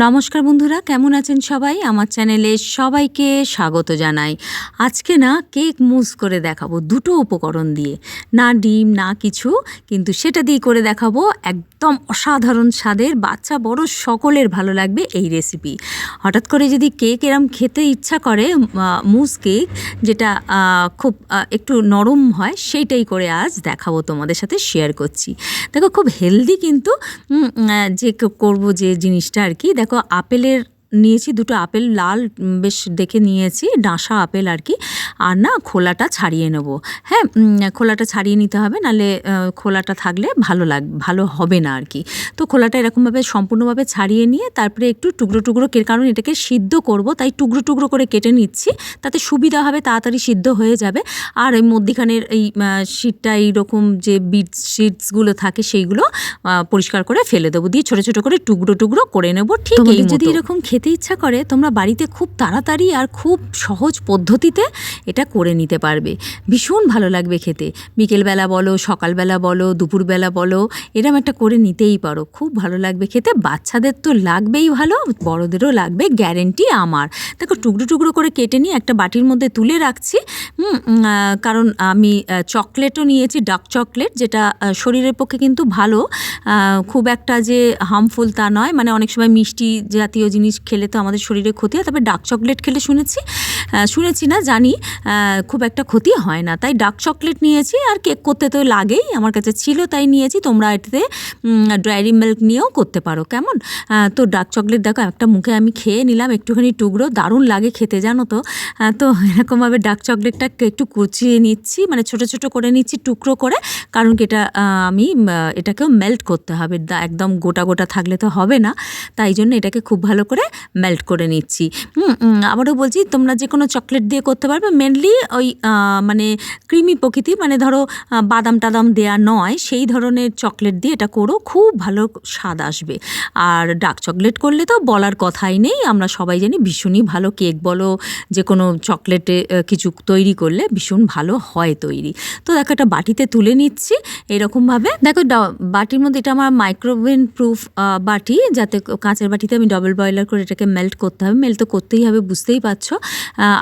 নমস্কার বন্ধুরা, কেমন আছেন সবাই? আমার চ্যানেলে সবাইকে স্বাগত জানাই। আজকে না কেক মুস করে দেখাবো, দুটো উপকরণ দিয়ে। না ডিম, না কিছু, কিন্তু সেটা দিয়ে করে দেখাবো একদম অসাধারণ স্বাদের, বাচ্চা বড় সকলের ভালো লাগবে এই রেসিপি। হঠাৎ করে যদি কেক এরম খেতে ইচ্ছা করে মুস কেক, যেটা খুব একটু নরম হয়, সেইটাই করে আজ দেখাবো, তোমাদের সাথে শেয়ার করছি। দেখো, খুব হেলদি কিন্তু যে করব যে জিনিসটা আর কি দেখো আপেলের নিয়েছি দুটো আপেল লাল বেশ দেখে নিয়েছি ডাঁসা আপেল আর কি। আর না খোলাটা ছাড়িয়ে নেব। হ্যাঁ খোলাটা ছাড়িয়ে নিতে হবে নাহলে আহ, খোলাটা থাকলে ভালো লাগ ভালো হবে না আর কি। তো খোলাটা এরকমভাবে সম্পূর্ণভাবে ছাড়িয়ে নিয়ে তারপরে একটু টুকরো টুকরো কারণ এটাকে সিদ্ধ করব তাই টুকরো টুকরো করে কেটে নিচ্ছি তাতে সুবিধা হবে তাড়াতাড়ি সিদ্ধ হয়ে যাবে। আর ওই মধ্যিখানের এই শীটটা এইরকম যে বিট শিটসগুলো থাকে সেইগুলো পরিষ্কার করে ফেলে দেবো। দিয়ে ছোটো ছোটো করে টুকরো টুকরো করে নেব ঠিক যদি এরকম খেতে ইচ্ছা করে তোমরা বাড়িতে খুব তাড়াতাড়ি আর খুব সহজ পদ্ধতিতে এটা করে নিতে পারবে। ভীষণ ভালো লাগবে খেতে। বিকেলবেলা বলো, সকালবেলা বলো, দুপুরবেলা বলো, এরম একটা করে নিতেই পারো। খুব ভালো লাগবে খেতে। বাচ্চাদের তো লাগবেই ভালো, বড়দেরও লাগবে গ্যারেন্টি আমার। দেখো, টুকরো টুকরো করে কেটে নিয়ে একটা বাটির মধ্যে তুলে রাখছি। কারণ আমি চকলেটও নিয়েছি ডার্ক চকলেট যেটা শরীরের পক্ষে কিন্তু ভালো। খুব একটা যে হার্মফুল তা নয়। মানে অনেক সময় মিষ্টি জাতীয় জিনিস খেলে তো আমাদের শরীরে ক্ষতি হয়, তবে ডার্ক চকলেট খেলে শুনেছি। শুনেছি না, জানি। খুব একটা ক্ষতি হয় না। তাই ডার্ক চকলেট নিয়েছি আর কেক করতে তো লাগেই, আমার কাছে ছিল তাই নিয়েছি। তোমরা এটাতে ড্রাইরি মিল্ক নিয়েও করতে পারো, কেমন? তো ডার্ক চকলেট দেখো, একটা মুখে আমি খেয়ে নিলাম, একটুখানি টুকরো। দারুণ লাগে খেতে, জানো তো? তো এরকমভাবে ডার্ক চকলেটটা একটু কুচিয়ে নিচ্ছি মানে ছোট ছোট করে নিচ্ছি, টুকরো করে। কারণ কি এটা আমি এটাকেও মেল্ট করতে হবে। একদম গোটা গোটা থাকলে তো হবে না। তাই জন্য এটাকে খুব ভালো করে মেল্ট করে নিচ্ছি। আবারও বলছি, তোমরা যে কোনো চকলেট দিয়ে করতে পারবে। মেনলি ওই মানে ক্রিমি প্রকৃতির মানে ধরো বাদাম টাদাম দেয়া নয়, সেই ধরনের চকলেট দিয়ে এটা করো, খুব ভালো স্বাদ আসবে। আর ডার্ক চকলেট করলে তো বলার কথাই নেই, আমরা সবাই জানি ভীষণই ভালো কেক বলো যে কোনো চকলেটে কিছু তৈরি করলে ভীষণ ভালো হয় তৈরি। তো দেখো একটা বাটিতে তুলে নিচ্ছি, এরকমভাবে। দেখো বাটির মধ্যে এটা আমার মাইক্রোওভেন প্রুফ বাটি, যাতে কাঁচের বাটিতে আমি ডবল বয়লার করে এটাকে মেল্ট করতে হবে। মেল্ট তো করতেই হবে, বুঝতেই পারছ।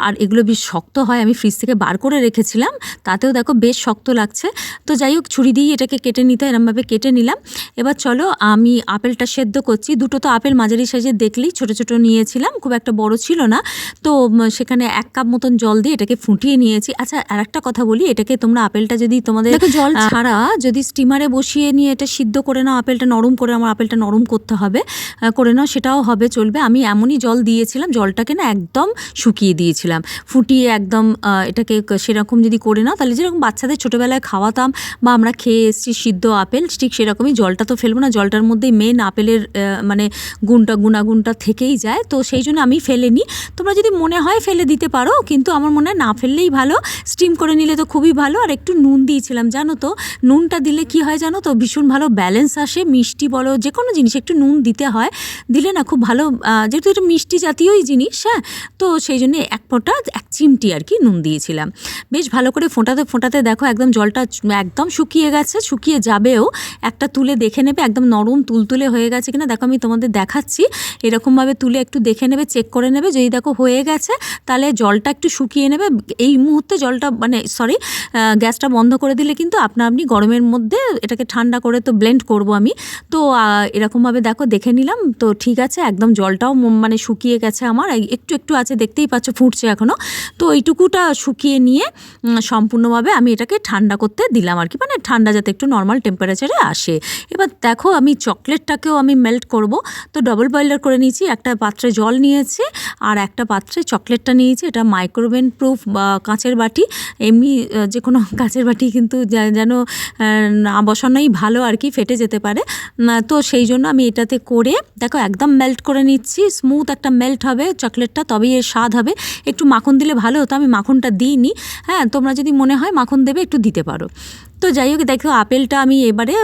আর এগুলো বেশ শক্ত হয় আমি ফ্রিজ থেকে বার করে রেখেছিলাম তাতেও দেখো বেশ শক্ত লাগছে। তো যাই হোক ছুরি দিয়ে এটাকে কেটে নিতে এরমভাবে কেটে নিলাম। এবার চলো আমি আপেলটা সেদ্ধ করছি। দুটো তো আপেল মাঝারি সাইজে দেখলেই ছোট ছোট নিয়েছিলাম খুব একটা বড় ছিল না। তো সেখানে এক কাপ মতন জল দিয়ে এটাকে ফুটিয়ে নিয়েছি। আচ্ছা আর একটা কথা বলি এটাকে তোমরা আপেলটা যদি তোমাদের জল ছাড়া যদি স্টিমারে বসিয়ে নিয়ে এটা সিদ্ধ করে নাও আপেলটা নরম করে আমার আপেলটা নরম করতে হবে করে নাও সেটাও হবে চলবে। আমি এমনই জল দিয়েছিলাম জলটাকে না একদম শুকিয়ে দিয়েছিলাম। ফুটিয়ে একদম আহ, এটাকে সেরকম যদি করে নাও তাহলে যেরকম বাচ্চাদের ছোটোবেলায় খাওয়াতাম বা আমরা খেয়ে এসেছি সিদ্ধ আপেল ঠিক সেরকমই জলটা তো ফেলব না জলটার মধ্যেই মেন আপেলের মানে গুণটা গুণাগুণটা থেকেই যায়। তো সেই জন্য আমি ফেলে নিই তোমরা যদি মনে হয় ফেলে দিতে পারো কিন্তু আমার মনে হয় না ফেললেই ভালো। স্টিম করে নিলে তো খুবই ভালো। আর একটু নুন দিয়েছিলাম জানো তো? নুনটা দিলে কি হয় জানো তো? ভীষণ ভালো ব্যালেন্স আসে মিষ্টি বলো যে কোনো জিনিস একটু নুন দিতে হয়। দিলে না খুব ভালো যেহেতু এটা মিষ্টি জাতীয়ই জিনিস হ্যাঁ? তো সেই জন্য এক ফোঁটা এক চিমটি আর কি নুন দিয়েছিলাম। বেশ ভালো করে ফোঁটাতে ফোঁটাতে দেখো একদম জলটা একদম শুকিয়ে গেছে, শুকিয়ে যাবেও একটা তুলে দেখে নেবে, একদম নরম তুলতুলে হয়ে গেছে কিনা। দেখো আমি তোমাদের দেখাচ্ছি, এরকমভাবে তুলে একটু দেখে নেবে, চেক করে নেবে, যদি দেখো হয়ে গেছে, তাহলে জলটা একটু শুকিয়ে নেবে। এই মুহূর্তে জলটা মানে সরি গ্যাসটা বন্ধ করে দিলে কিন্তু আপনা আপনি গরমের মধ্যে এটাকে ঠান্ডা করে তো ব্লেন্ড করব আমি। তো এরকমভাবে দেখো দেখে নিলাম, তো ঠিক আছে, একদম জলটাও মানে শুকিয়ে গেছে আমার, একটু একটু আছে, দেখতেই পাচ্ছ ফুটছে এখনও তো এইটুকুটা শুকিয়ে নিয়ে সম্পূর্ণভাবে আমি এটাকে ঠান্ডা করতে দিলাম আর কি। মানে ঠান্ডা যাতে একটু নর্মাল টেম্পারেচারে আসে। এবার দেখো আমি চকলেটটাকেও আমি মেল্ট করব। তো ডবল বয়লার করে নিয়েছি, একটা পাত্রে জল নিয়েছি আর একটা পাত্রে চকলেটটা নিয়েছি। এটা মাইক্রোওভেন প্রুফ বা কাঁচের বাটি। এমনি যে কোনো কাঁচের বাটি কিন্তু যেন বসানোই ভালো আর কি, ফেটে যেতে পারে। তো সেই জন্য আমি এটাতে করে, দেখো একদম মেল্ট করে নিচ্ছি। স্মুথ একটা মেল্ট হবে, চকলেটটা তবেই এর স্বাদ হবে। একটু মাখন দিলে ভালো হতো, আমি মাখনটা দিইনি। হ্যাঁ তোমরা যদি মনে হয় মাখন দেবে একটু দিতে পারো। তো যাই হোক দেখো আপেলটা আমি এবারে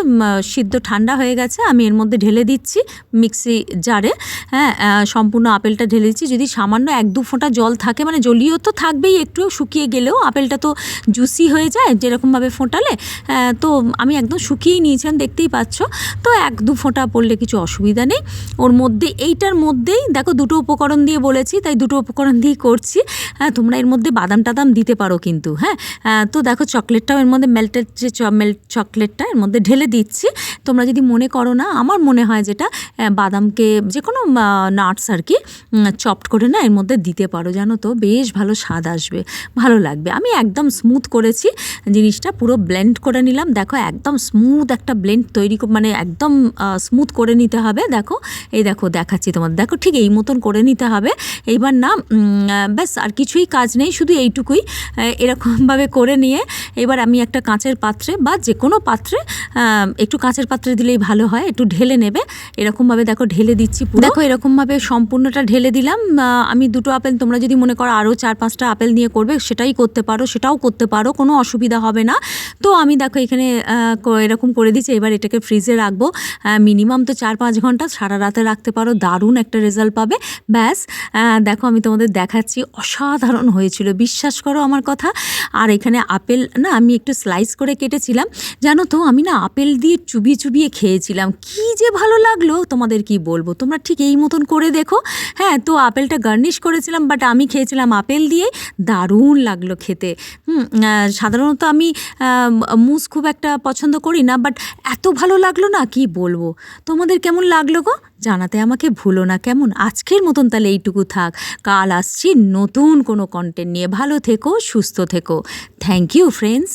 সিদ্ধ ঠান্ডা হয়ে গেছে আমি এর মধ্যে ঢেলে দিচ্ছি মিক্সি জারে। হ্যাঁ সম্পূর্ণ আপেলটা ঢেলে দিচ্ছি। যদি সামান্য এক দু ফোঁটা জল থাকে মানে জলীয় তো থাকবেই একটু শুকিয়ে গেলেও আপেলটা তো জুসি হয়ে যায় যেরকমভাবে ফোটালে। আহ, তো আমি একদম শুকিয়েই নিয়েছিলাম দেখতেই পাচ্ছ। তো এক দু ফোঁটা পড়লে কিছু অসুবিধা নেই। ওর মধ্যে এইটার মধ্যেই দেখো দুটো উপকরণ দিয়ে বলেছি তাই দুটো উপকরণ দিয়েই করছি। হ্যাঁ তোমরা এর মধ্যে বাদাম টাদাম দিতে পারো কিন্তু হ্যাঁ। তো দেখো চকলেটটাও এর মধ্যে মেল্টেড যে মেল্ট চকলেটটা এর মধ্যে ঢেলে দিচ্ছি। তোমরা যদি মনে করো না, আমার মনে হয় যেটা বাদামকে যে কোনো নাটস আর কি চপড করে না এর মধ্যে দিতে পারো, জানো তো? বেশ ভালো স্বাদ আসবে, ভালো লাগবে। আমি একদম স্মুথ করেছি, জিনিসটা পুরো ব্লেন্ড করে নিলাম। দেখো, একদম স্মুথ একটা ব্লেন্ড তৈরি মানে একদম স্মুথ করে নিতে হবে, দেখো। এই দেখো, দেখাচ্ছি তোমাদের। দেখো, ঠিক এই মতন করে নিতে হবে। এইবার না ব্যাস, আর কিছুই কাজ নেই, শুধু এইটুকুই এরকমভাবে করে নিয়ে এবার আমি একটা কাঁচের পাত্রে বা যে কোনো পাত্রে একটু কাঁচের পাত্রে দিলেই ভালো হয়, একটু ঢেলে নেবে। এরকমভাবে দেখো ঢেলে দিচ্ছি দেখো, এরকমভাবে সম্পূর্ণটা ঢেলে দিলাম। আমি দুটো আপেল, তোমরা যদি মনে করো আরও চার পাঁচটা আপেল নিয়ে করবে, সেটাই করতে পারো, সেটাও করতে পারো, কোনো অসুবিধা হবে না। তো আমি দেখো এখানে এরকম করে দিচ্ছি, এবার এটাকে ফ্রিজে রাখব। মিনিমাম তো চার পাঁচ ঘণ্টা, সারা রাতে রাখতে পারো, দারুণ একটা রেজাল্ট পাবে। ব্যাস দেখো আমি তোমাদের দেখাচ্ছি, অসাধারণ হয়েছিল, বিশ্বাস করো আমার কথা। আর এখানে আপেল, না, আমি একটু স্লাইস করে কেটেছিলাম। জানো তো, আমি না আপেল দিয়ে চুবিয়ে চুবিয়ে খেয়েছিলাম। কি যে ভালো লাগল, তোমাদের কি বলব? তোমরা ঠিক এই মতন করে দেখো। হ্যাঁ তো আপেলটা গার্নিশ করেছিলাম বাট আমি খেয়েছিলাম আপেল দিয়ে দারুণ লাগল খেতে। সাধারণত আমি মুস খুব একটা পছন্দ করি না বাট এত ভালো লাগল না, কি বলব? তোমাদের কেমন লাগল গো? জানাতে আমাকে ভুলো না, কেমন? আজকের মতন তাহলে এইটুকু থাক। কাল আসছি নতুন কোনো কন্টেন্ট নিয়ে। ভালো থেকো, সুস্থ থেকো। Thank you friends